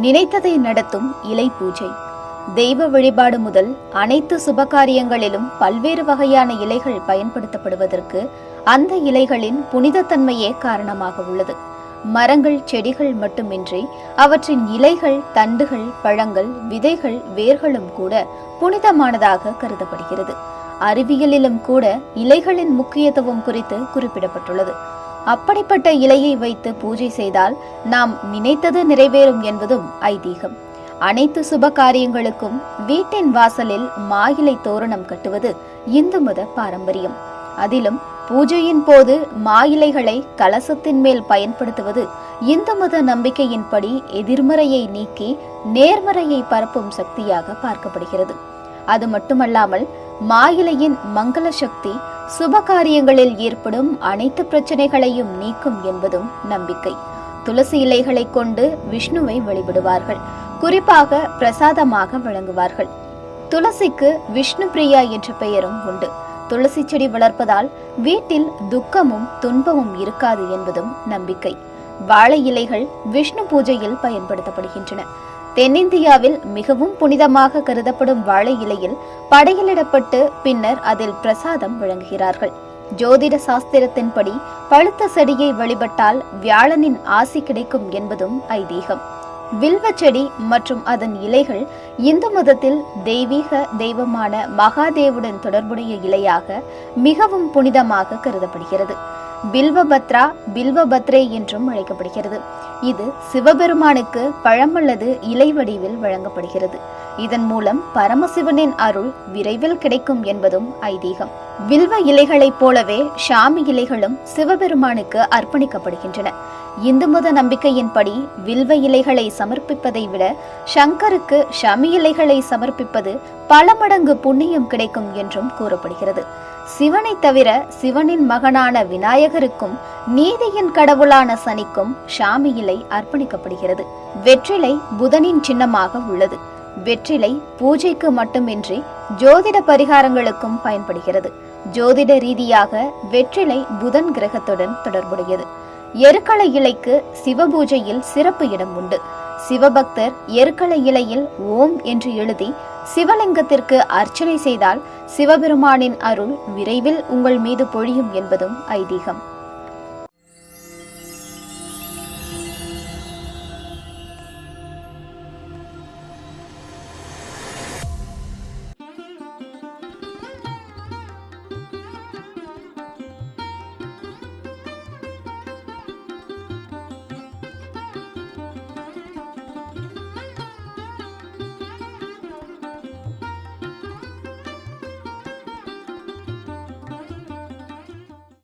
நினைத்ததை நடத்தும் இலை பூஜை. தெய்வ வழிபாடு முதல் அனைத்து சுபகாரியங்களிலும் பல்வேறு வகையான இலைகள் பயன்படுத்தப்படுவதற்கு அந்த இலைகளின் புனிதத்தன்மையே காரணமாக உள்ளது. மரங்கள் செடிகள் மட்டுமின்றி அவற்றின் இலைகள் தண்டுகள் பழங்கள் விதைகள் வேர்களும் கூட புனிதமானதாக கருதப்படுகிறது. அறிவியலிலும் கூட இலைகளின் முக்கியத்துவம் குறித்து குறிப்பிடப்பட்டுள்ளது. அப்படிப்பட்ட இலையை வைத்து பூஜை செய்தால் நாம் நினைத்தது நிறைவேறும் என்பதும் ஐதீகம். அனைத்து சுப காரியங்களுக்கும் வீட்டின் வாசலில் மாயிலை தோரணம் கட்டுவது இந்து மத பாரம்பரியம். அதிலும் பூஜையின் போது மாயிலைகளை கலசத்தின் மேல் பயன்படுத்துவது இந்து மத நம்பிக்கையின்படி எதிர்மறையை நீக்கி நேர்மறையை பரப்பும் சக்தியாக பார்க்கப்படுகிறது. அது மட்டுமல்லாமல் மாயிலையின் மங்கள சக்தி சுபகாரியங்களில் ஏற்படும் அனைத்து பிரச்சனைகளையும் நீக்கும் என்பதும் நம்பிக்கை. துளசி இலைகளை கொண்டு விஷ்ணுவை வழிபடுவார்கள். குறிப்பாக பிரசாதமாக வழங்குவார்கள் துளசிக்கு விஷ்ணு பிரியா என்ற பெயரும் உண்டு. துளசி செடி வளர்ப்பதால் வீட்டில் துக்கமும் துன்பமும் இருக்காது என்பதும் நம்பிக்கை. வாழை இலைகள் விஷ்ணு பூஜையில் பயன்படுத்தப்படுகின்றன. தென்னிந்தியாவில் மிகவும் புனிதமாக கருதப்படும் வாழை இலையில் படையலிடப்பட்டு பின்னர் அதில் பிரசாதம் வழங்குகிறார்கள். ஜோதிட சாஸ்திரத்தின்படி பழுத்த செடியை வழிபட்டால் வியாழனின் ஆசி கிடைக்கும் என்பதும் ஐதீகம். வில்வ செடி மற்றும் அதன் இலைகள் இந்து மதத்தில் தெய்வீக தெய்வமான மகாதேவுடன் தொடர்புடைய இலையாக மிகவும் புனிதமாக கருதப்படுகிறது. பில்வபத்ரா பில்வபத்ரே என்றும் அழைக்கப்படுகிறது. இது சிவபெருமானுக்கு பழம் அல்லது இலை வடிவில் வழங்கப்படுகிறது. இதன் மூலம் பரமசிவனின் அருள் விரைவில் கிடைக்கும் என்பதும் ஐதீகம். வில்வ இலைகளைப் போலவே ஷாமி இலைகளும் சிவபெருமானுக்கு அர்ப்பணிக்கப்படுகின்றன. இந்து மத நம்பிக்கையின்படி வில்வ இலைகளை சமர்ப்பிப்பதை விட சங்கருக்கு ஷமி இலைகளை சமர்ப்பிப்பது பல மடங்கு புண்ணியம் கிடைக்கும் என்றும் கூறப்படுகிறது. சிவனை தவிர சிவனின் மகனான விநாயகருக்கும் நீதியின் கடவுளான சனிக்கும் ஷாமி இலை அர்ப்பணிக்கப்படுகிறது. வெற்றிலை புதனின் சின்னமாக உள்ளது. வெற்றிலை பூஜைக்கு மட்டுமின்றி ஜோதிட பரிகாரங்களுக்கும் பயன்படுகிறது. ஜோதிட ரீதியாக வெற்றிலை புதன் கிரகத்துடன் தொடர்புடையது. எருக்களை இலைக்கு சிவபூஜையில் சிறப்பு இடம் உண்டு. சிவபக்தர் எருக்களை இலையில் ஓம் என்று எழுதி சிவலிங்கத்திற்கு அர்ச்சனை செய்தால் சிவபெருமானின் அருள் விரைவில் உங்கள் மீது பொழியும் என்பதும் ஐதீகம்.